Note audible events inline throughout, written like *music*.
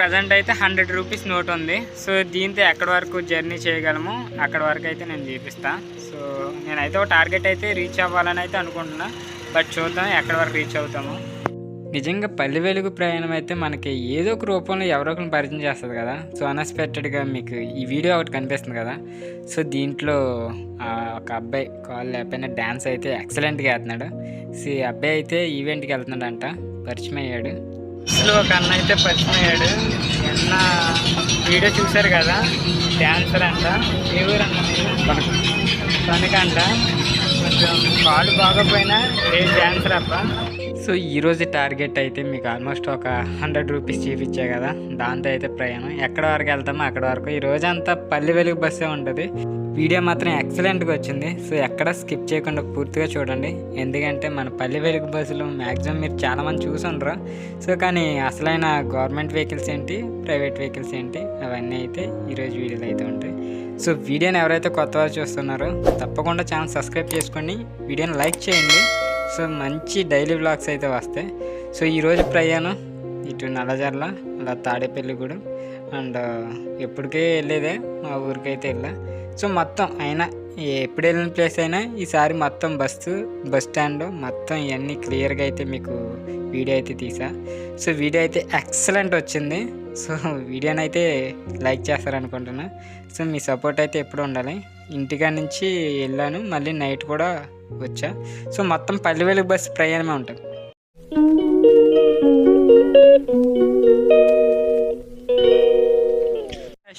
Present అయితే hundred rupees note ఉంది. So దీంతో ఎక్కడి వరకు జర్నీ చేయగలము అక్కడ వరకు అయితే నేను చూపిస్తా. సో నేనైతే ఒక టార్గెట్ అయితే రీచ్ అవ్వాలని అయితే అనుకుంటున్నా. బట్ చూద్దాం ఎక్కడి వరకు రీచ్ అవుతాము. నిజంగా పల్లె వెలుగు ప్రయాణం అయితే మనకి ఏదో ఒక రూపంలో ఎవరో ఒకరిని పరిచయం చేస్తుంది కదా. సో అన్ఎక్స్పెక్టెడ్గా మీకు ఈ వీడియో ఒకటి కనిపిస్తుంది కదా. సో దీంట్లో ఆ, ఒక అబ్బాయి కాల్ లేకపోయినా డ్యాన్స్ అయితే ఎక్సలెంట్గా వేస్తున్నాడు. సో ఈ అబ్బాయి అయితే ఈవెంట్కి వెళ్తున్నాడంట. పరిచయం అయ్యాడు. అసలు ఒక అన్న అయితే పరిచయం అయ్యాడు అన్న వీడియో చూశారు కదా డ్యాన్సర్ అంట. ఏ ఊరు అన్న తనక అంట కొంచెం కాలు బాగోపోయినా ఏ డ్యాన్సర్ అబ్బ? సో ఈరోజు టార్గెట్ అయితే మీకు ఆల్మోస్ట్ ఒక హండ్రెడ్ రూపీస్ చూపించే కదా. దాంతో అయితే ప్రయాణం. ఎక్కడ వరకు వెళ్తామో అక్కడ వరకు. ఈ రోజంతా పల్లె వెలుగు బస్సే ఉంటుంది వీడియో మాత్రం ఎక్సలెంట్గా వచ్చింది. సో ఎక్కడ స్కిప్ చేయకుండా పూర్తిగా చూడండి. ఎందుకంటే మన పల్లె వెలుగు బస్సులు మ్యాక్సిమం మీరు చాలామంది చూసి ఉండరు. సో కానీ అసలైన గవర్నమెంట్ వెహికల్స్ ఏంటి ప్రైవేట్ వెహికల్స్ ఏంటి అవన్నీ అయితే ఈరోజు వీడియోలు అయితే ఉంటాయి. సో వీడియోని ఎవరైతే కొత్త వారు చూస్తున్నారో తప్పకుండా ఛానల్ సబ్స్క్రైబ్ చేసుకోండి వీడియోని లైక్ చేయండి. సో మంచి డైలీ వ్లాగ్స్ అయితే వస్తాయి. సో ఈరోజు ప్రయాణం ఇటు నల్లజర్ల అలా తాడేపల్లిగూడెం అండ్ ఎప్పటికే వెళ్ళేదే మా ఊరికైతే వెళ్ళా. సో మొత్తం అయినా ఎప్పుడు వెళ్ళిన ప్లేస్ అయినా ఈసారి మొత్తం బస్సు బస్ స్టాండ్ మొత్తం ఇవన్నీ క్లియర్గా అయితే మీకు వీడియో అయితే తీసా. సో వీడియో అయితే ఎక్సలెంట్ వచ్చింది. సో వీడియోని అయితే లైక్ చేస్తారనుకుంటున్నా. సో మీ సపోర్ట్ అయితే ఎప్పుడు ఉండాలి. ఇంటికాడ నుంచి వెళ్ళాను మళ్ళీ నైట్ కూడా వచ్చా? సో మొత్తం పల్లె బస్సు ప్రయాణమే ఉంటుంది.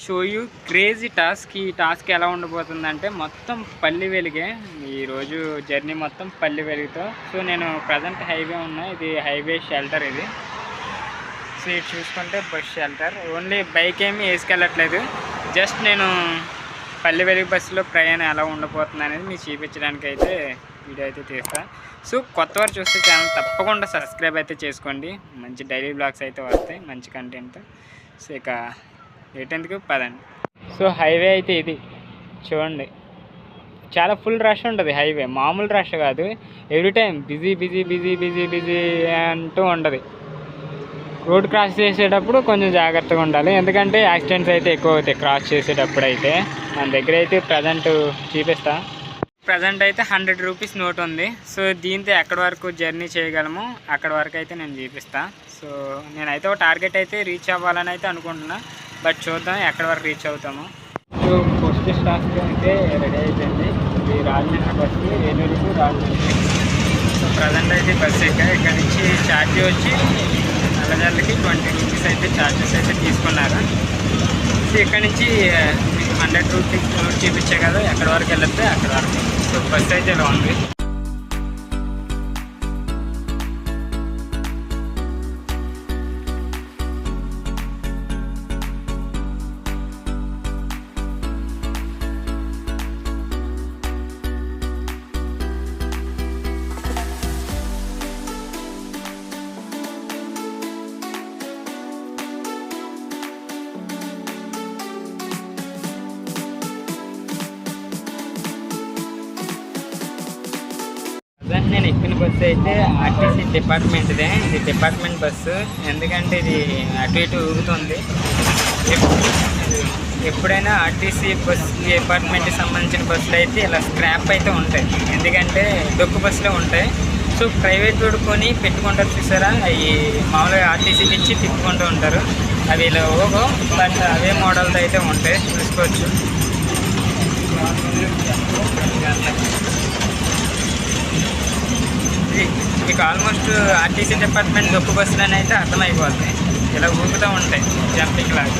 షో యూ క్రేజీ టాస్క్ ఈ టాస్క్ ఎలా ఉండబోతుందంటే మొత్తం పల్లి వెలుగే ఈరోజు జర్నీ మొత్తం పల్లి వెలుగుతో సో నేను ప్రజెంట్ హైవే ఉన్నా. ఇది హైవే షెల్టర్ ఇది. సో ఇది చూసుకుంటే బస్ షెల్టర్ ఓన్లీ బైక్ ఏమీ వేసుకెళ్ళట్లేదు. జస్ట్ నేను పల్లె వెలుగు బస్సులో ప్రయాణం ఎలా ఉండబోతుంది అనేది మీకు చూపించడానికి అయితే వీడియో అయితే తీస్తా. సో కొత్త వారు చూస్తే ఛానల్ తప్పకుండా సబ్స్క్రైబ్ అయితే చేసుకోండి. మంచి డైలీ బ్లాగ్స్ అయితే వస్తాయి మంచి కంటెంట్. సో ఇక ఎటెందుకు పదండి. సో హైవే అయితే ఇది. చూడండి. చాలా ఫుల్ రష్ ఉంటుంది హైవే. మామూలు రష్ కాదు. Every time busy busy busy busy busy అంటూ ఉండదు రోడ్ క్రాస్ చేసేటప్పుడు కొంచెం జాగ్రత్తగా ఉండాలి. ఎందుకంటే యాక్సిడెంట్స్ అయితే ఎక్కువ అవుతాయి క్రాస్ చేసేటప్పుడు అయితే. మన దగ్గర అయితే ప్రజెంట్ చూపిస్తా. ప్రజెంట్ అయితే హండ్రెడ్ రూపీస్ నోట్ ఉంది. సో దీంతో ఎక్కడి వరకు జర్నీ చేయగలము అక్కడ వరకు అయితే నేను చూపిస్తా. సో నేనైతే ఒక టార్గెట్ అయితే రీచ్ అవ్వాలని అయితే అనుకుంటున్నా. బట్ చూద్దాం ఎక్కడి వరకు రీచ్ అవుతాము. సో ఫస్ట్ స్టాప్ అయితే రెడీ అయిపోయింది. ఇది రాజమండ్రి బస్సు ఏలూరుకు రాజమండ్రి. సో ప్రజెంట్ అయితే బస్సు ఎక్కా. ఇక్కడ నుంచి ఛార్జ్ వచ్చి నల్లజర్లకి ట్వంటీ రూపీస్ అయితే ఛార్జెస్ అయితే తీసుకున్నారు. సో ఇక్కడ నుంచి మీకు హండ్రెడ్ రూపీస్ చూపించే కదా ఎక్కడ వరకు వెళ్తే అక్కడ వరకు. సో బస్ అయితే లాంగ్ డిపార్ట్మెంట్దే ఇది. Department bus. ఎందుకంటే ఇది అటు ఇటు ఊగుతుంది. ఎప్పుడైనా ఆర్టీసీ బస్ డిపార్ట్మెంట్కి సంబంధించిన బస్సులు అయితే ఇలా స్క్రాప్ అయితే ఉంటాయి. ఎందుకంటే డొక్కు బస్సులో ఉంటాయి. సో ప్రైవేట్ రోడ్ పెట్టుకుంటారు చూసారా? అవి మామూలుగా ఆర్టీసీకి ఇచ్చి తిప్పుకుంటూ ఉంటారు. అవి ఇలా ఓగో బట్ అవే మోడల్తో అయితే ఉంటాయి. చూసుకోవచ్చు. మీకు ఆల్మోస్ట్ ఆర్టీసీ డిపార్ట్మెంట్ దొక్కు బస్సులని అయితే అర్థమైపోతాయి ఇలా ఊపుతూ ఉంటాయి జంపింగ్ లాగా.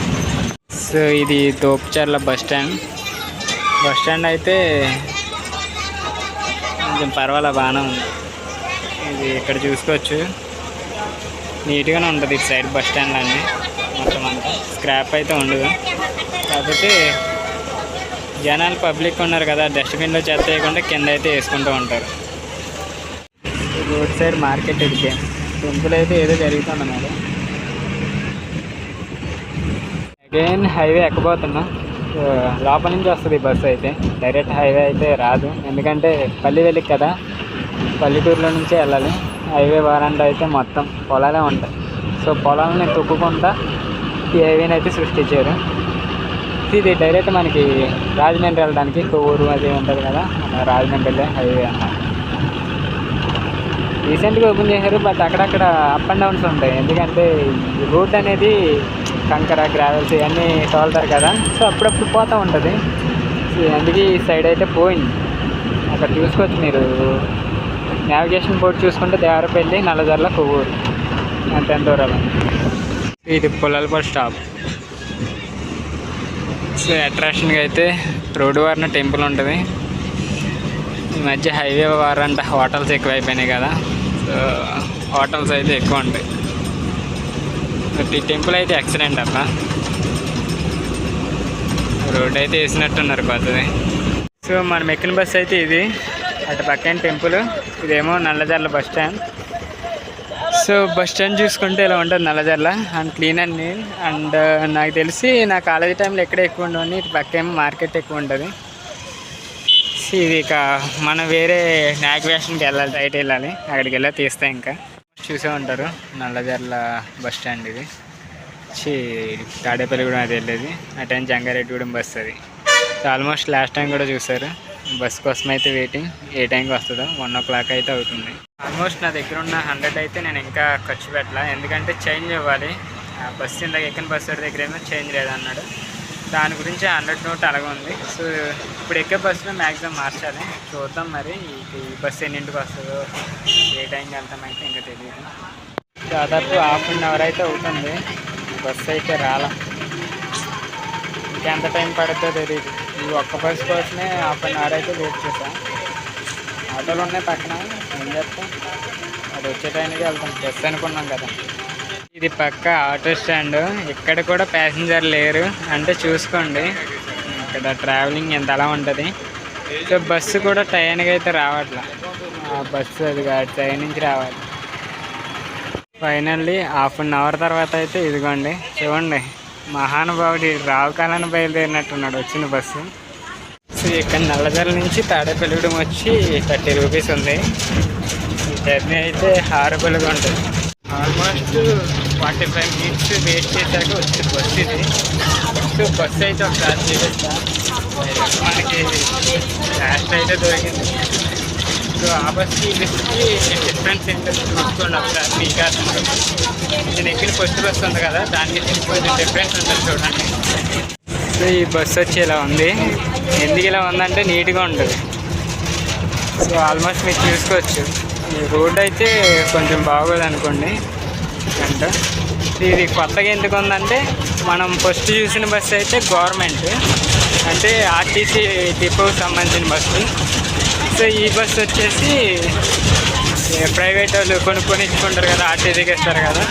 సో ఇది Thopucharla bus stand. Bus stand అయితే కొంచెం పర్వాలే బాగానే ఉంది. ఇది ఇక్కడ చూసుకోవచ్చు. నీట్గానే ఉంటుంది ఇటు సైడ్ బస్ స్టాండ్ అన్నీ. మొత్తం అంతా స్క్రాప్ అయితే ఉండదు. కాకపోతే జనాలు పబ్లిక్ ఉన్నారు కదా డస్ట్బిన్లో చెత్త వేయకుండా కింద అయితే వేసుకుంటూ ఉంటారు. రోడ్ సైడ్ మార్కెట్ ఇది టెంపుల్ అయితే ఏదో జరుగుతుంది మరి. అగైన్ హైవే ఎక్కబోతున్నా. లోపల నుంచి వస్తుంది బస్సు అయితే. డైరెక్ట్ హైవే అయితే రాదు. ఎందుకంటే పల్లి వెళ్ళి కదా. పల్లెటూరులో నుంచే వెళ్ళాలి. హైవే వారంట అయితే మొత్తం పొలాలే ఉంటాయి. సో పొలాలని తొక్కుకుంటా ఈ హైవేని అయితే సృష్టించారు. ఇది డైరెక్ట్ మనకి రాజమండ్రి వెళ్ళడానికి కొవ్వూరు అది ఉంటుంది కదా. మన రాజమండ్రి హైవే అన్నమాట. రీసెంట్గా ఓపెన్ చేశారు బట్ అక్కడక్కడ అప్ అండ్ డౌన్స్ ఉంటాయి. ఎందుకంటే రూట్ రోడ్ అనేది కంకర గ్రావెల్స్ ఇవన్నీ తోలుతారు కదా. సో అప్పుడప్పుడు పోతూ ఉంటుంది. అందుకే ఈ సైడ్ అయితే పోయింది. అక్కడ చూసుకోవచ్చు మీరు. నావిగేషన్ బోర్డు చూసుకుంటే దేవరపల్లి నల్లజర్ల కొవ్వూరు. అంత ఎంత దూరాలు ఇది పుల్లలపల్లి స్టాప్ సో అట్రాక్షన్గా అయితే రోడ్డు వారిన టెంపుల్ ఉంటుంది. ఈ మధ్య హైవే వారంట హోటల్స్ ఎక్కువ అయిపోయినాయి కదా. హోటల్స్ అయితే ఎక్కువ ఉంటాయి. బట్ ఈ టెంపుల్ అయితే ఎక్సలెంట్ అమ్మ రోడ్ అయితే వేసినట్టున్నారు కొత్తది. సో మనం ఎక్కిన బస్ అయితే ఇది. అటు పక్కన టెంపుల్ ఇదేమో Nallajerla bus stand so bus stand చూసుకుంటే ఇలా ఉంటుంది నల్లజర్ల. అండ్ క్లీన్ అండి అండ్ నాకు తెలిసి నా కాలేజీ టైంలో ఎక్కడ ఎక్కువ ఉండవని ఇటు పక్క ఏమో మార్కెట్ ఎక్కువ ఉంటుంది వచ్చేసి ఇది ఇక మనం వేరే నాగ్వేషన్కి వెళ్ళాలి రైట్ వెళ్ళాలి. అక్కడికి వెళ్ళి తీస్తే ఇంకా. చూసే ఉంటారు. నల్లజర్ల బస్ స్టాండ్ ఇది. తాడేపల్లి తాడేపల్లిగూడెం అది వెళ్ళేది. ఆ టైం జంగారెడ్డిగూడెం బస్ అది. సో ఆల్మోస్ట్ లాస్ట్ టైం కూడా చూసారు బస్ కోసం అయితే వెయిటింగ్ ఏ టైంకి వస్తుందో. వన్ ఓ క్లాక్ అయితే అవుతుంది. ఆల్మోస్ట్ నా దగ్గర ఉన్న హండ్రెడ్ అయితే నేను ఇంకా ఖర్చు పెట్టాల. ఎందుకంటే చేంజ్ ఇవ్వాలి ఆ బస్సు ఇందాక ఎక్కిన బస్ దగ్గర ఏమో చేంజ్ లేదన్నాడు. దాని గురించి హండ్రెడ్ నోట్ అలాగే ఉంది. సో ఇప్పుడు ఎక్కే బస్సులో మ్యాక్సిమం మార్చాలి. చూద్దాం మరి ఈ- బస్సు ఎన్నింటికి వస్తుందో ఏ టైంకి వెళ్తామంటే ఇంకా తెలియదు దాదాపు హాఫ్ అన్ అవర్ అయితే అవుతుంది. బస్సు అయితే రాలా. ఇంకెంత టైం పడుతుందో తెలియదు ఈ ఒక్క బస్ కోసమే హాఫ్ అన్ అవర్ అయితే వెయిట్ చేసాం ఆటోలు ఉన్నాయి పక్కన. ఏం చెప్తాం అది వచ్చే టైంకి వెళ్తాం. బస్సు అనుకున్నాం కదా. ఇది పక్క ఆటో స్టాండ్. ఇక్కడ కూడా ప్యాసింజర్ లేరు. అంటే చూసుకోండి. ఇక్కడ ట్రావెలింగ్ ఎంత అలా ఉంటుంది. సో బస్సు కూడా టైన్కి అయితే రావట్లా. ఆ బస్సు అది కాదు ట్రైన్ నుంచి రావాలి. ఫైనల్లీ హాఫ్ అన్ అవర్ తర్వాత అయితే ఇదిగోండి. చూడండి. మహానుభావుడి రావు కాలాన్ని బయలుదేరినట్టున్నాడు వచ్చిన బస్సు. సో ఇక్కడ నల్లజల నుంచి తాడేపల్లిగూడెం వచ్చి థర్టీ రూపీస్ ఉంది. ఈ జర్నీ అయితే హారబుల్గా ఉంటుంది. Almost forty five minutes wait చేశాక వచ్చింది బస్సు ఇది. సో బస్సు అయితే ఒకసారి చూపిస్తా మనకి లాస్ట్ అయితే దొరికింది. సో ఆ బస్కి ఈ బస్కి డిఫరెన్స్ ఏంటో చూసుకోండి ఒకసారి మీకు అర్థమవుతుంది నేను ఎక్కిన ఫస్ట్ బస్సు ఉంది కదా దానికి కొంచెం డిఫరెన్స్ ఉంటుంది చూడండి. సో ఈ బస్సు వచ్చి ఇలా ఉంది. ఎందుకు ఇలా ఉందంటే నీట్గా ఉంటుంది. సో ఆల్మోస్ట్ మీరు చూసుకోవచ్చు. ఈ రోడ్ అయితే కొంచెం బాగోదు అనుకోండి అంట. ఇది కొత్తగా ఎందుకు ఉందంటే మనం ఫస్ట్ చూసిన బస్సు అయితే గవర్నమెంట్. అంటే ఆర్టీసీ డిపోకి సంబంధించిన బస్సు సో ఈ బస్సు వచ్చేసి ప్రైవేట్ వాళ్ళు కొనుక్కొని ఇచ్చుకుంటారు కదా ఆర్టీసీకి ఇస్తారు కదా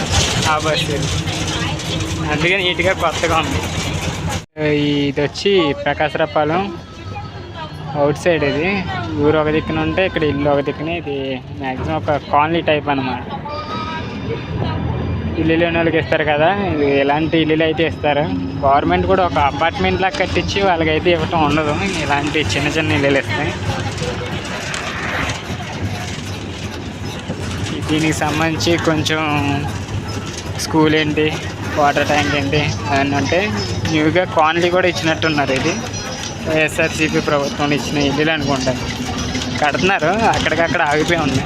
ఆ బస్సు అందుకే నీట్గా కొత్తగా ఉంది. ఇది వచ్చి ప్రకాశరపాలెం అవుట్ సైడ్ ఇది. ఊరు ఒక దిక్కున ఉంటే ఇక్కడ ఇల్లు ఒక దిక్కున. ఇది మ్యాక్సిమం ఒక కాలనీ టైప్ అనమాట ఇల్లు లేని వాళ్ళకి ఇస్తారు కదా. ఇది ఇలాంటి ఇల్లులు అయితే ఇస్తారు. గవర్నమెంట్ కూడా ఒక అపార్ట్మెంట్ లాగా కట్టించి వాళ్ళకైతే ఇవ్వటం ఉండదు. ఇలాంటి చిన్న చిన్న ఇల్లులు ఇస్తాయి దీనికి సంబంధించి కొంచెం స్కూల్ ఏంటి వాటర్ ట్యాంక్ ఏంటి అవన్నీ ఉంటే న్యూగా కాలనీ కూడా ఇచ్చినట్టున్నారు ఇది. వైఎస్ఆర్సీపీ ప్రభుత్వం ఇచ్చిన ఇల్లులు అనుకుంటాను కడుతున్నారు. అక్కడికక్కడ ఆగిపోయి ఉన్నాయి.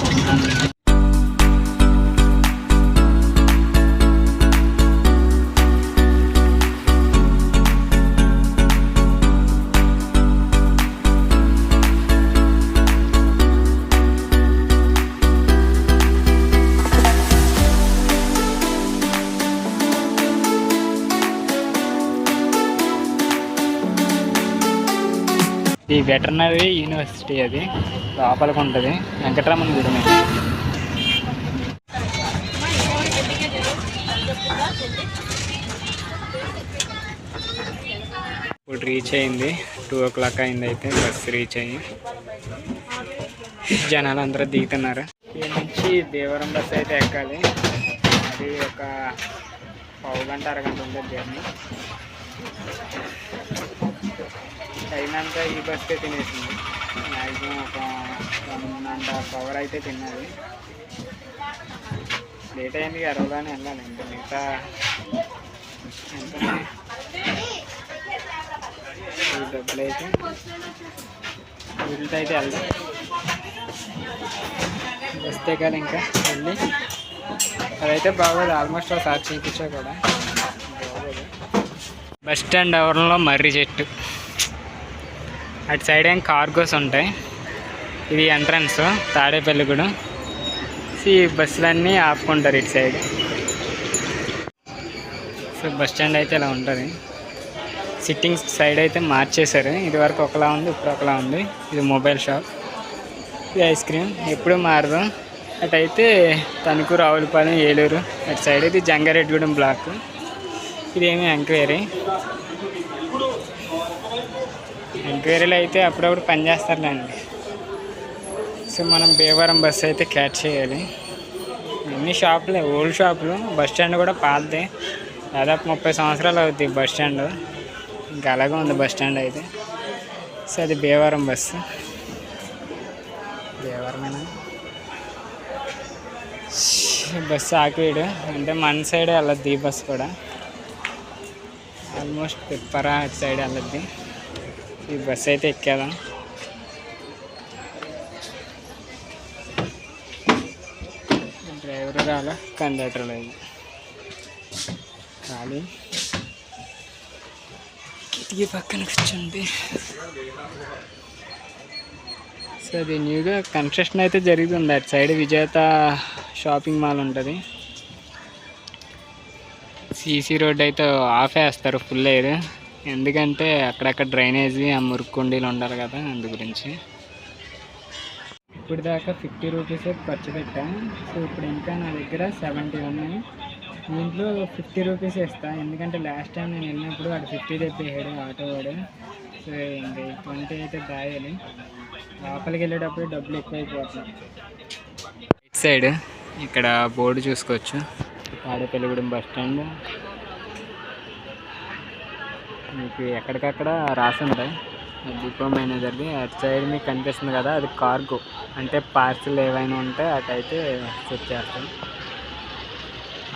వెటర్నరీ యూనివర్సిటీ అది. లోపలికి ఉంటుంది. వెంకటరమణ గుడి ఇప్పుడు రీచ్ అయింది. టూ ఓ క్లాక్ అయింది అయితే బస్ రీచ్ అయ్యి. జనాలు అందరూ దిగుతున్నారు. ఇక్కడ నుంచి దేవరం బస్సు అయితే ఎక్కాలి. అది ఒక పావు గంట అరగంట ఉంటుంది జర్నీ అయినాక ఈ బస్కే తినేసింది. మ్యాక్సిమం ఒక వన్ పవర్ అయితే తిన్నది లేట్ అయింది అరవగానే వెళ్ళాలి. ఇంకా మిగతా డబ్బులు అయితే వీళ్ళతో అయితే వెళ్దాం వస్తే కదా ఇంకా వెళ్ళి. అదైతే బాగోదు. ఆల్మోస్ట్ ఒకసారి చూపించా కూడా. బస్ స్టాండ్ ఎవరిలో మర్రి చెట్టు. అటు సైడ్ ఏం కార్గోస్ ఉంటాయి. ఇది ఎంట్రన్స్ తాడేపల్లిగూడెం. ఈ బస్సులన్నీ ఆపుకుంటారు ఇటు సైడ్. సో బస్ స్టాండ్ అయితే ఇలా ఉంటుంది. సిట్టింగ్ సైడ్ అయితే మార్చేశారు. ఇది వరకు ఒకలా ఉంది ఇప్పుడు ఒకలా ఉంది. ఇది మొబైల్ షాప్. ఇది ఐస్ క్రీమ్. ఎప్పుడు మారదు. అటు అయితే తణుకు రావులపాలెం ఏలూరు అటు సైడ్. ఇది జంగారెడ్డిగూడెం బ్లాక్. ఇదేమి ఎంక్వైరీ. ఎంక్వైరీలు అయితే అప్పుడప్పుడు పనిచేస్తారులేండి సో మనం భీమవరం బస్సు అయితే క్యాచ్ చేయాలి. ఎన్ని షాపులే ఓల్డ్ షాపులు. బస్ స్టాండ్ కూడా పాతదే. దాదాపు ముప్పై సంవత్సరాలు అవుతుంది బస్ స్టాండ్. ఇంకా అలాగే ఉంది బస్ స్టాండ్ అయితే. సో అది భీమవరం బస్సు భీమవరమేనా? బస్సు ఆకివీడు అంటే మన సైడ్ వెళ్ళద్ది ఈ బస్సు కూడా. ఆల్మోస్ట్ పిప్పరా అటు సైడ్ వెళ్ళద్ది. ఈ బస్సు అయితే ఎక్కేదాం డ్రైవర్ రాలా కండక్టర్ లేదు. ఖాళీ. కిటికీ పక్కన కూర్చుంది సో అది న్యూగా కన్స్ట్రక్షన్ అయితే జరుగుతుంది. అటు సైడ్ విజేత షాపింగ్ మాల్ ఉంటుంది. సీసీ రోడ్ అయితే ఆఫ్ వేస్తారు ఫుల్ ఎయిర్ ఎందుకంటే అక్కడక్కడ డ్రైనేజీ ఆ మురుక్కుండీలు ఉండాలి కదా అందు గురించి. ఇప్పుడు దాకా ఫిఫ్టీ రూపీస్ ఖర్చు పెట్టా. సో ఇప్పుడు ఇంకా నా దగ్గర సెవెంటీ ఉన్నాయి. దీంట్లో ఫిఫ్టీ రూపీస్ ఇస్తా ఎందుకంటే లాస్ట్ టైం నేను వెళ్ళినప్పుడు వాడు ఫిఫ్టీ తెప్పేసాడు ఆటో వాడు. సో ఇంకా ట్వంటీ అయితే దాయాలి లోపలికి వెళ్ళేటప్పుడు డబ్బులు ఎక్కువైపోతున్నాయి. ఇట్ సైడ్ ఇక్కడ బోర్డు చూసుకోవచ్చు. Adapillagudem bus stand. మీకు ఎక్కడికక్కడ రాసి ఉంటాయి డిపో మేనేజర్ది అటు సైడ్ మీకు కనిపిస్తుంది కదా అది కార్గో. అంటే పార్సిల్ ఏవైనా ఉంటే అటైతే చెక్ చేస్తాం.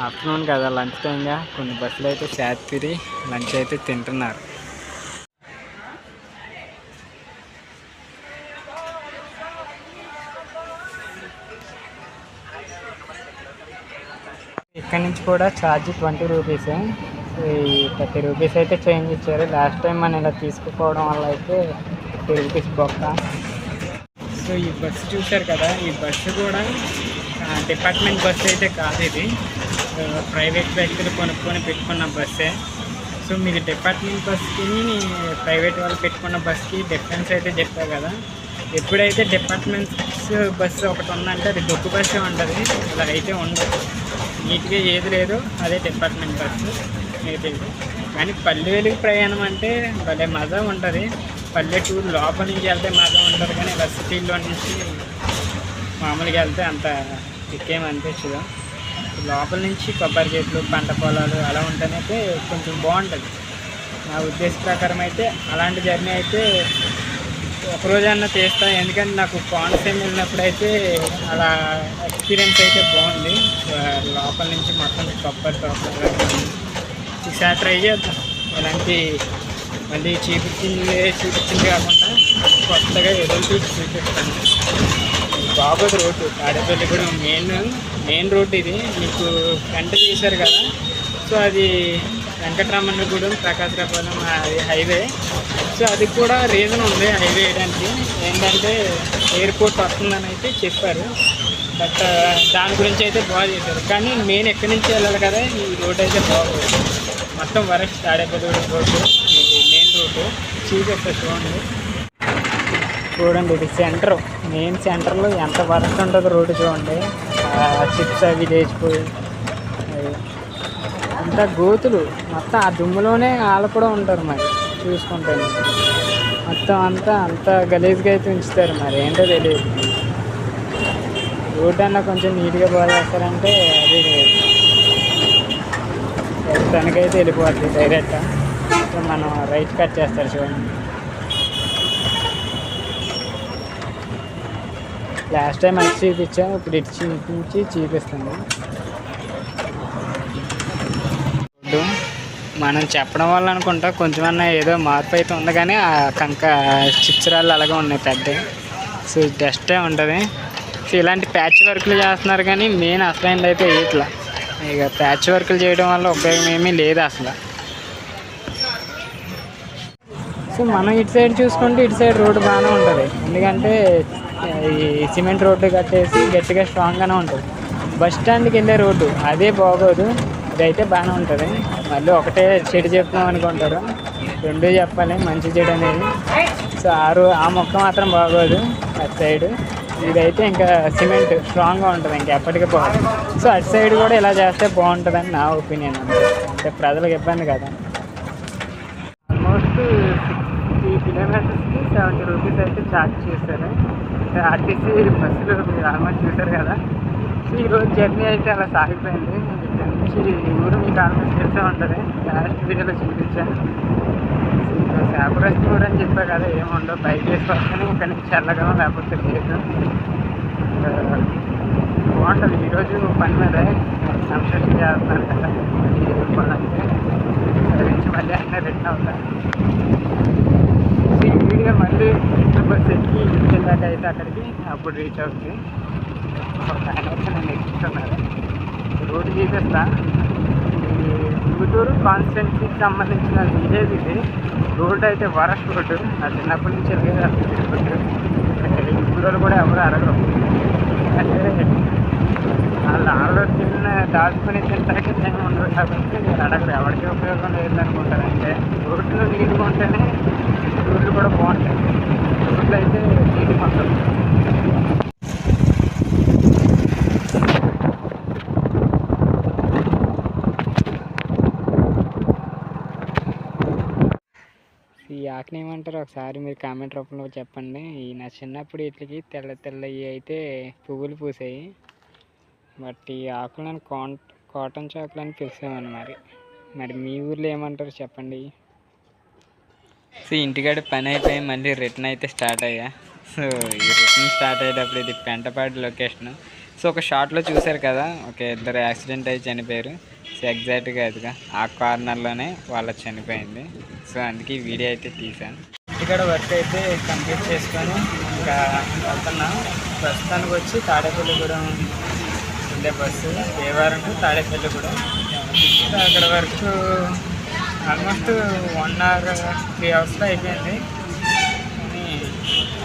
ఆఫ్టర్నూన్ కదా లంచ్ టైంగా. కొన్ని బస్సులు అయితే శాత్పిరి లంచ్ అయితే తింటున్నారు. ఇక్కడ నుంచి కూడా ఛార్జ్ ట్వంటీ రూపీస్. ఈ థర్టీ రూపీస్ అయితే చేంజ్ ఇచ్చారు. లాస్ట్ టైం మనం ఇలా తీసుకుపోవడం వల్ల అయితే థర్టీ రూపీస్ బొక్క. సో ఈ బస్సు చూశారు కదా ఈ బస్సు కూడా డిపార్ట్మెంట్ బస్సు అయితే కాదు ఇది. ప్రైవేట్ వ్యక్తులు కొనుక్కొని పెట్టుకున్న బస్సే సో మీరు డిపార్ట్మెంట్ బస్కి ప్రైవేట్ వాళ్ళు పెట్టుకున్న బస్కి డిఫరెన్స్ అయితే చెప్పారు కదా. ఎప్పుడైతే డిపార్ట్మెంట్స్ బస్సు ఒకటి ఉందంటే అది డొక్కు బస్సే ఉంటుంది అలా అయితే ఉండదు. నీట్గా ఏది లేదు అదే డిపార్ట్మెంట్ బస్సు మిగతాది కానీ పల్లెవేలికి ప్రయాణం అంటే భలే మజా ఉంటుంది. పల్లెటూరు లోపల నుంచి వెళ్తే మజా ఉంటుంది కానీ ఇలా నుంచి మామూలుగా వెళ్తే అంత ఎక్కేం అనిపించదు. లోపల నుంచి కొబ్బరి చెట్లు పంట పొలాలు అలా ఉంటేనైతే కొంచెం బాగుంటుంది. నా ఉద్దేశ ప్రకారం అయితే అలాంటి జర్నీ అయితే ఒకరోజన్నా చేస్తాను ఎందుకంటే నాకు కోనసీమ వెళ్ళినప్పుడు అయితే అలా ఎక్స్పీరియన్స్ అయితే బాగుంది. లోపల నుంచి మొత్తం కొబ్బరి తోటలు ఈసారి ట్రై చేద్దాం. ఇలాంటి మళ్ళీ చూపించింది చూపించింది కాకుండా కొత్తగా ఎదురు చూసి చూపిస్తాను. బాగోదు రోడ్డు తాడేపల్లి కూడా మెయిన్ మెయిన్ రోడ్డు ఇది. మీకు వెంట తీశారు కదా. సో అది వెంకటరమణగూడెం ప్రకాశరాపాలెం అది హైవే సో అది కూడా రీజన్ ఉంది హైవే వేయడానికి. ఏంటంటే ఎయిర్పోర్ట్ వస్తుందని అయితే చెప్పారు. బట్ దాని గురించి అయితే బాగా చేశారు. కానీ మెయిన్ ఎక్కడి నుంచి వెళ్ళాలి కదా ఈ రోడ్ అయితే బాగోదు. మొత్తం worst Tadepalli road main road చూపిస్తా చూడండి. చూడండి ఇది సెంటర్ మెయిన్ సెంటర్లో ఎంత వరస్ట్ ఉంటుందో రోడ్డు చూడండి. చిప్స్ అవి లేచిపోయి. అంతా గోతులు. మొత్తం ఆ దుమ్ములోనే వాళ్ళు కూడా ఉంటారు మరి చూసుకుంటే. మొత్తం అంతా అంత గలీజ్గా అయితే ఉంచుతారు మరి ఏంటో తెలియదు. రోడ్డు అన్న కొంచెం నీట్గా బాగా చేస్తారంటే అది లేదు. తనకైతే వెళ్ళిపోతుంది డైరెక్ట్ సో మనం రైట్ కట్ చేస్తారు చూడండి. లాస్ట్ టైం అది చూపించాం ఇప్పుడు ఇటు చూపించి చూపిస్తుంది. మనం చెప్పడం వల్ల అనుకుంటా కొంచెమన్నా ఏదో మార్పు అయితే ఉంది కానీ ఆ కంక చిచ్చరాళ్ళు అలాగే ఉన్నాయి పెద్ద సో డస్టే ఉంటుంది. సో ఇలాంటి ప్యాచ్ వర్క్లు చేస్తున్నారు కానీ మెయిన్ అసలైంది అయితే ఇట్లా. ఇక ప్యాచ్ వర్క్లు చేయడం వల్ల ఉపయోగం ఏమీ లేదు అసలు. సో మనం ఇటు సైడ్ చూసుకుంటే ఇటు సైడ్ రోడ్డు బాగానే ఉంటుంది. ఎందుకంటే ఈ సిమెంట్ రోడ్డు కట్టేసి గట్టిగా స్ట్రాంగ్గానే ఉంటుంది. బస్ స్టాండ్కి వెళ్ళే రోడ్డు అదే బాగోదు. ఇదైతే బాగానే ఉంటుంది. మళ్ళీ ఒకటే చెడు చెప్తున్నాం అనుకుంటారు. రెండు చెప్పాలి. మంచి చెడు అనేది. సో ఆ రో ఆ మొక్క మాత్రం బాగోదు అటు సైడ్. ఇదైతే ఇంకా సిమెంట్ స్ట్రాంగ్గా ఉంటుంది ఇంకా ఎప్పటికీ బాగుంది సో అటు సైడ్ కూడా ఇలా చేస్తే బాగుంటుందని నా ఒపీనియన్ అంటే ప్రజలకు ఇబ్బంది కదా. ఆల్మోస్ట్ సిక్స్టీ కిలోమీటర్స్కి సెవెంటీ రూపీస్ అయితే ఛార్జ్ చేశారు. ఆర్టీసీ బస్సులు మీరు ఆల్మోస్ట్ చూశారు కదా. సో ఈరోజు జర్నీ అయితే అలా సాగిపోయింది. ఇక్కడ నుంచి ఊరు మీకు ఆల్మోస్ట్ తెలిసే ఉంటుంది. లాస్ట్ వీడియోలో చూపించాను. శాపరస్ కూడా అని చెప్పా కదా ఏముండవు బైక్ వేసుకొస్తాను ఇక్కడ నుంచి చల్లగా లేకపోతే లేదు. బాగుంటుంది. ఈరోజు పని మీద కన్స్ట్రక్షన్ చేస్తాను కదా. ఈ నుంచి మళ్ళీ అయినా రిటర్న్ అవుతాను ఈ వీడియో మళ్ళీ బస్ ఎక్కి ఇంటి అయితే అక్కడికి అప్పుడు రీచ్ అవుతుంది. ఒక ఆయన అయితే నన్ను ఎక్కిస్తున్నారు. రోడ్డు చూపిస్తా గుంటూరు కాన్స్టెన్సీకి సంబంధించిన విలేజ్ ఇది. రోడ్డు అయితే వరస్ట్ రోడ్డు. నా చిన్నప్పటి నుంచి వెళ్ళేది ఇప్పుడు కూడా ఎవరు అరగరు. అంటే వాళ్ళు ఆడలో తిన్న దాచుకుని తింటానికి నేను ఉండదు కాబట్టి మీరు అడగరు. ఎవరికి ఉపయోగం లేదు అంటే రోడ్లు నీట్గా ఉంటేనే రోడ్లు కూడా బాగుంటాయి. రోడ్లు అయితే నీట్గా ఉంటుంది కాకిని ఏమంటారు ఒకసారి మీరు కామెంట్ రూపంలో చెప్పండి. ఈ నా చిన్నప్పుడు వీటికి తెల్ల తెల్లవి అయితే పువ్వులు పూసాయి. బట్ ఈ ఆకులను కాన్ కాటన్ చాకులు అని పిలిచేవాడిని మరి. మరి మీ ఊర్లో ఏమంటారు చెప్పండి? సో ఇంటికాడ పని అయిపోయి మళ్ళీ రిటర్న్ అయితే స్టార్ట్ అయ్యా. సో ఈ రిటర్న్ స్టార్ట్ అయ్యేటప్పుడు ఇది పెంటపాడు లొకేషన్. సో ఒక షార్ట్లో చూశారు కదా ఒక ఇద్దరు యాక్సిడెంట్ అయి చనిపోయారు. సో ఎగ్జాక్ట్గా అదిగా ఆ కార్నర్లోనే వాళ్ళ చనిపోయింది. సో అందుకే ఈ వీడియో అయితే తీశాను. ఇక్కడ వర్క్ అయితే కంప్లీట్ చేసుకొని ఇంకా వెళ్తున్నాం. ప్రస్తుతానికి వచ్చి తాడేపల్లిగూడెం ఉండే bus. Devaram to Tadepalligudem. So అక్కడ వరకు ఆల్మోస్ట్ వన్ అవర్ త్రీ అవర్స్లో అయిపోయింది.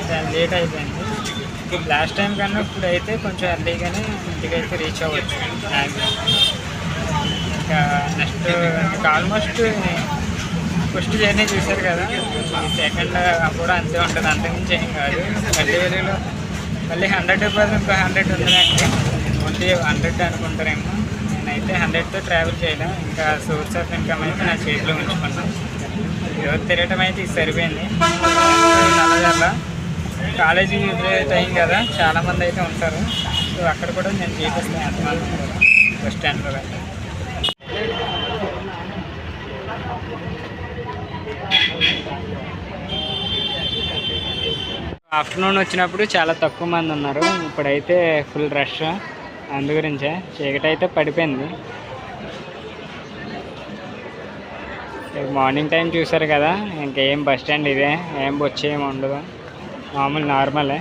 కానీ లేట్ అయిపోయింది. లాస్ట్ టైం కన్నా ఇప్పుడు అయితే కొంచెం ఎర్లీగానే ఇంటికి అయితే రీచ్ అవ్వచ్చు. ఇంకా నెక్స్ట్ ఇంకా ఆల్మోస్ట్ ఫస్ట్ జర్నీ చూశారు కదా. సెకండ్ కూడా అంతే ఉంటుంది. అంతకుమించి ఏం కాదు. మళ్ళీ వెళ్ళిలో మళ్ళీ హండ్రెడ్ రూపాయలు ఇంకో హండ్రెడ్ ఉందంటే ఓన్లీ హండ్రెడ్ అనుకుంటారేమో. నేనైతే హండ్రెడ్తో ట్రావెల్ చేయడం ఇంకా సోర్స్ ఆఫ్ ఇన్కమ్ అయితే నా చేతిలో ఉంచుకున్నాను ఈరోజు తిరగటం అయితే ఇది సరిపోయింది. నల్లజర్ల కాలేజీ టైం కదా. చాలామంది అయితే ఉంటారు. సో అక్కడ కూడా నేను చేపిస్తాను. బస్ స్టాండ్లో ఆఫ్టర్నూన్ వచ్చినప్పుడు చాలా తక్కువ మంది ఉన్నారు. ఇప్పుడైతే ఫుల్ రష్. అందు గురించే చీకటి అయితే పడిపోయింది మార్నింగ్ టైం చూసారు కదా ఇంకేం బస్ స్టాండ్ ఇదే ఏం వచ్చి ఉండదు. మామూలు నార్మలే.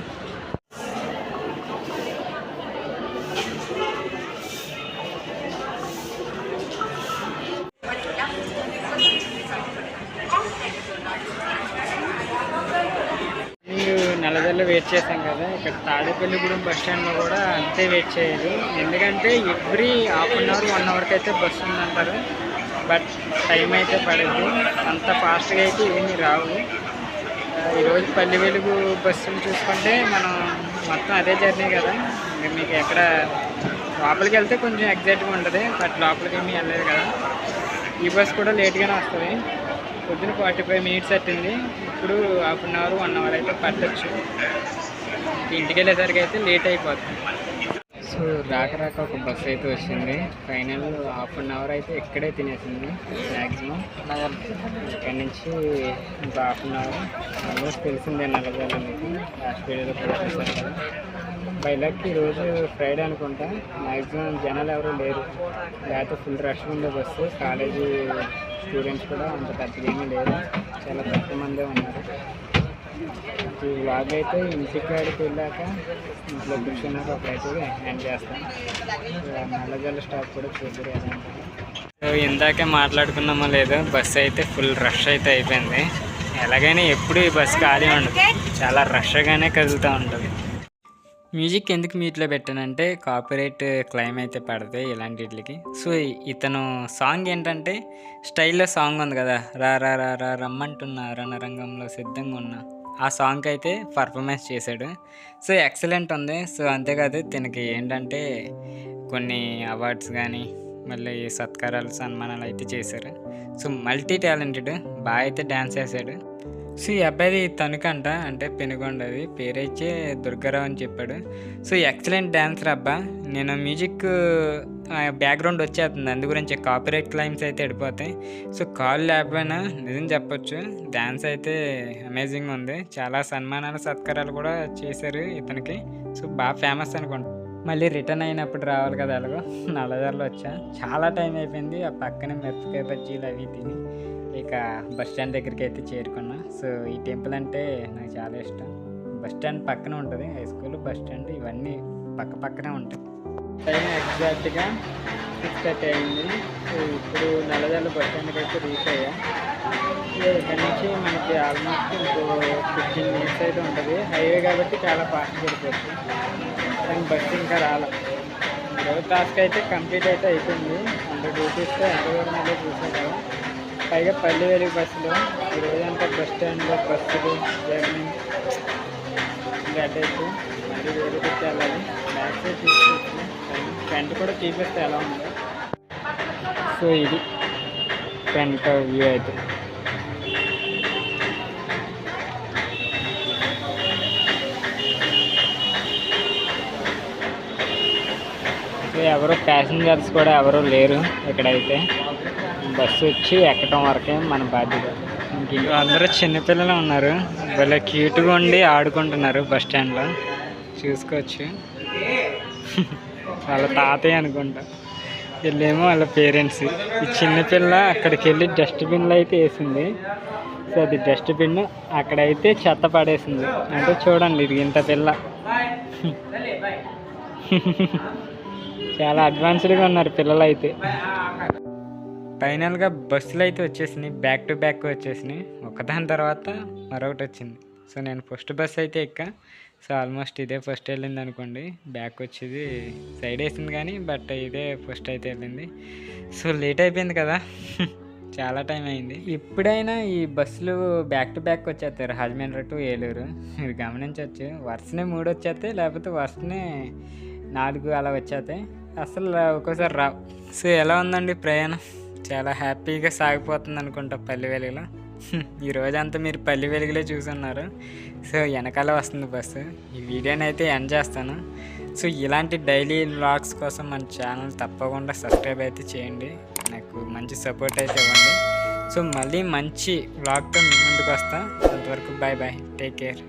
తాడేపల్లిగూడెం బస్ స్టాండ్లో కూడా అంతే వెయిట్ చేయాలి. ఎందుకంటే every half an hour one అవర్కి అయితే బస్సు ఉందంటారు. బట్ టైం అయితే పడద్దు అంత ఫాస్ట్గా అయితే ఏమీ రావు. ఈరోజు పల్లి వెలుగు బస్సులు చూసుకుంటే మనం మొత్తం అదే జర్నీ కదా. మీకు ఎక్కడ లోపలికి వెళ్తే కొంచెం ఎగ్జాక్ట్గా ఉంటుంది. బట్ లోపలికి ఏమీ వెళ్ళలేదు కదా. ఈ బస్ కూడా లేట్గానే వస్తుంది. పొద్దున ఫార్టీ ఫైవ్ మినిట్స్ పట్టింది. ఇప్పుడు half an hour one hour అయితే పట్టచ్చు. ఇంటికి వెళ్ళేసరికి అయితే లేట్ అయిపోతుంది సో రాక రాక ఒక బస్సు అయితే వచ్చింది. ఫైనల్ హాఫ్ అన్ అవర్ అయితే ఇక్కడే తినేసింది మ్యాక్సిమం ఇక్కడ నుంచి ఇంకా హాఫ్ అన్ అవర్. ఆల్మోస్ట్ తెలిసిందే నలభై మీకు లాస్ట్ వీడియోలో కూడా చూసారు కదా. బై లక్ ఈరోజు ఫ్రైడే అనుకుంటా. మ్యాక్సిమం జనాలు ఎవరు లేరు. లేకపోతే ఫుల్ రష్ ఉండే బస్సు. కాలేజీ స్టూడెంట్స్ కూడా అంత పెద్దగా ఏమీ లేరు. చాలా తక్కువ మందే ఉన్నారు. ఇలాగైతే ఇంటికాడికి వెళ్ళాక ఇంట్లో కూర్చున్నాక అప్పుడైతే హ్యాండ్ చేస్తాను నల్లజల్ల స్టాప్ కూడా చూద్దరు సో ఇందాకే మాట్లాడుకున్నామో లేదో బస్సు అయితే ఫుల్ రష్ అయితే అయిపోయింది. ఎలాగైనా ఎప్పుడు ఈ బస్సు ఖాళీ ఉండదు. చాలా రష్గానే కదులుతూ ఉంటుంది. మ్యూజిక్ ఎందుకు మీట్లో పెట్టానంటే కాపీరైట్ క్లైమ్ అయితే పడతాయి ఇలాంటి వీటికి. సో ఇతను సాంగ్ ఏంటంటే స్టైల్లో సాంగ్ ఉంది కదా రా రా రా రా రమ్మంటున్నా రణరంగంలో సిద్ధంగా ఉన్నా. ఆ సాంగ్ అయితే పర్ఫార్మెన్స్ చేశాడు. సో ఎక్సలెంట్ ఉంది. సో అంతేకాదు దీనికి ఏంటంటే కొన్ని అవార్డ్స్ కానీ మళ్ళీ సత్కారాలు సన్మానాలు అయితే చేశారు. సో మల్టీ టాలెంటెడ్ బాగా అయితే డ్యాన్స్ చేశాడు సో ఈ అబ్బాయిది తణుకంట అంటే పెనుగొండది. పేరైతే దుర్గారావు అని చెప్పాడు. సో ఎక్సలెంట్ డ్యాన్సర్ అబ్బా. నేను మ్యూజిక్ బ్యాక్గ్రౌండ్ వచ్చేస్తుంది. అందు గురించి కాపీరైట్ క్లైమ్స్ అయితే వెళ్ళిపోతాయి సో కాల్ లేకపోయినా నిజం చెప్పొచ్చు. డ్యాన్స్ అయితే అమేజింగ్ ఉంది. చాలా సన్మానాలు సత్కారాలు కూడా చేశారు ఇతనికి. సో బాగా ఫేమస్ అనుకుంటా. మళ్ళీ రిటర్న్ అయినప్పుడు రావాలి కదా ఎలాగో. నల్లదారిలో వచ్చా. చాలా టైం అయిపోయింది. ఆ పక్కనే మిరపకాయ బజ్జీలు అవి తిని. ఇక బస్ స్టాండ్ దగ్గరికి అయితే చేరుకున్నా. సో ఈ టెంపుల్ అంటే నాకు చాలా ఇష్టం. బస్ స్టాండ్ పక్కన ఉంటుంది. హై స్కూల్ బస్ స్టాండ్ ఇవన్నీ పక్క పక్కనే ఉంటాయి. టైం ఎగ్జాక్ట్గా సిక్స్ థర్టీ అయింది. సో ఇప్పుడు నల్లజల్ల బస్ స్టాండ్కి అయితే రీచ్ అయ్యా. సో ఇక్కడ నుంచి మనకి ఆల్మోస్ట్ ఇంకో ఫిఫ్టీన్ మినిట్స్ అయితే ఉంటుంది. హైవే కాబట్టి చాలా ఫాస్ట్ పడిపోతుంది. కానీ బస్సు ఇంకా రాలే. ఈరోజు టాస్క్ అయితే కంప్లీట్ అయితే అయిపోయింది. హండ్రెడ్ రూపీస్తో ఎంత దూరం అయితే చూసాం కదా. పైగా పల్లి వెలుగు బస్సులు. ఈ రోజంతా బస్ స్టాండ్లో బస్సులు జర్నీ గడ్డెచ్చు మళ్ళీ వేరే పెట్టి వెళ్ళాలి. బ్యాక్ సైడ్ తీసుకొచ్చి ఫ్రంట్ కూడా చూపిస్తే ఎలా ఉందో. సో ఇది ఫ్రంట్ వ్యూ అయితే. ఎవరు ప్యాసింజర్స్ కూడా ఎవరు లేరు ఇక్కడైతే. బస్సు వచ్చి ఎక్కడం వరకే మన బాధ్యత. ఇంక అందరూ చిన్నపిల్లలు ఉన్నారు. భలే క్యూట్గా ఉండి ఆడుకుంటున్నారు బస్ స్టాండ్లో. చూసుకోవచ్చు. వాళ్ళ తాతయ్య అనుకుంటా. వీళ్ళేమో వాళ్ళ పేరెంట్స్. ఈ చిన్నపిల్ల అక్కడికి వెళ్ళి డస్ట్బిన్లో అయితే వేసింది. సో అది డస్ట్బిన్ అక్కడైతే చెత్త పడేసింది. అంటే చూడండి ఇది ఇంత పిల్ల. *laughs* చాలా అడ్వాన్స్డ్గా ఉన్నారు పిల్లలు అయితే ఫైనల్గా బస్సులు అయితే వచ్చేసినాయి. బ్యాక్ టు బ్యాక్ వచ్చేసినాయి. ఒకదాని తర్వాత మరొకటి వచ్చింది. సో నేను ఫస్ట్ బస్ అయితే ఎక్క. సో ఆల్మోస్ట్ ఇదే ఫస్ట్ వెళ్ళింది అనుకోండి. బ్యాక్ వచ్చేది సైడ్ వేసింది కానీ బట్ ఇదే ఫస్ట్ అయితే వెళ్ళింది. సో లేట్ అయిపోయింది కదా. *laughs* చాలా టైం అయింది. ఇప్పుడైనా ఈ బస్సులు బ్యాక్ టు బ్యాక్ వచ్చేస్తారు రాజమండ్రి టు ఏలూరు. మీరు గమనించవచ్చు వరుసనే మూడు వచ్చేస్తాయి. లేకపోతే వరుసనే నాలుగు అలా వచ్చేస్తాయి. అసలు ఒక్కోసారి రావు. సో ఎలా ఉందండి ప్రయాణం? చాలా హ్యాపీగా సాగిపోతుంది అనుకుంటా పల్లె వెలుగులో. ఈ రోజంతా మీరు పల్లి వెలుగులో చూసున్నారు. సో వెనకాల వస్తుంది బస్సు ఈ వీడియోని అయితే ఎండ్ చేస్తాను. సో ఇలాంటి డైలీ వ్లాగ్స్ కోసం మన ఛానల్ తప్పకుండా సబ్స్క్రైబ్ అయితే చేయండి. నాకు మంచి సపోర్ట్ అయితే ఇవ్వండి. సో మళ్ళీ మంచి వ్లాగ్తో మీ ముందుకు వస్తా. అంతవరకు బాయ్ బాయ్ టేక్ కేర్.